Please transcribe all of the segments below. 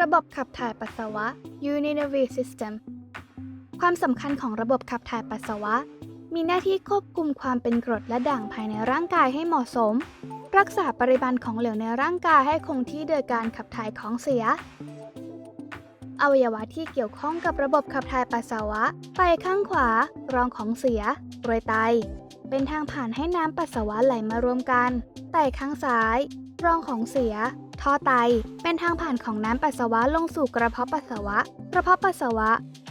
ระบบขับถ่ายปัสสาวะ urinary system ความสำคัญของระบบขับถ่ายปัสสาวะ มีหน้าที่ควบคุมความเป็นกรดและด่างภายในร่างกายให้เหมาะสม รักษาปริมาณของเหลวในร่างกายให้คงที่โดยการขับถ่ายของเสีย อวัยวะที่เกี่ยวข้องกับระบบขับถ่ายปัสสาวะไตข้างขวา รองของเสียรวยไต เป็นทางผ่านให้น้ำปัสสาวะไหลมารวมกัน ไตข้างซ้าย รองของเสีย ท่อไต เป็นทางผ่านของน้ำปัสสาวะลงสู่กระเพาะปัสสาวะ กระเพาะปัสสาวะ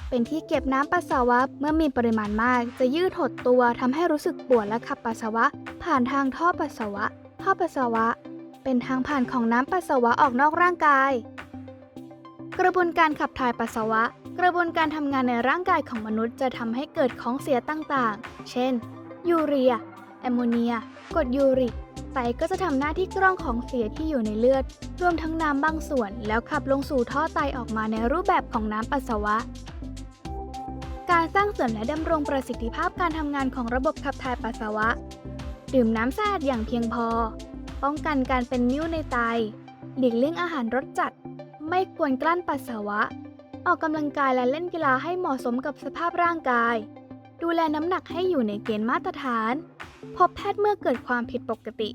เป็นที่เก็บน้ำปัสสาวะเมื่อมีปริมาณมาก จะยืดหดตัวทำให้รู้สึกปวดและขับปัสสาวะ ผ่านทางท่อปัสสาวะ ท่อปัสสาวะ เป็นทางผ่านของน้ำปัสสาวะออกนอกร่างกาย กระบวนการขับถ่ายปัสสาวะ กระบวนการทำงานในร่างกายของมนุษย์จะทำให้เกิดของเสียต่างๆ เช่น ยูเรีย แอมโมเนียกรดยูริกไตก็จะทำหน้าที่กรองของเสียที่อยู่ในเลือด รวมทั้งน้ำบางส่วน แล้วขับลงสู่ท่อไตออกมาในรูปแบบของน้ำปัสสาวะ การสร้างเสริมและดำรงประสิทธิภาพการทำงานของระบบขับถ่ายปัสสาวะ ดื่มน้ำสะอาดอย่างเพียงพอ ป้องกันการเป็นนิ่วในไต หลีกเลี่ยงอาหารรสจัด ไม่ควรกลั้นปัสสาวะ ออกกำลังกายและเล่นกีฬาให้เหมาะสมกับสภาพร่างกาย ดูแลน้ำหนักให้อยู่ในเกณฑ์มาตรฐาน พบแพทย์เมื่อเกิดความผิดปกติ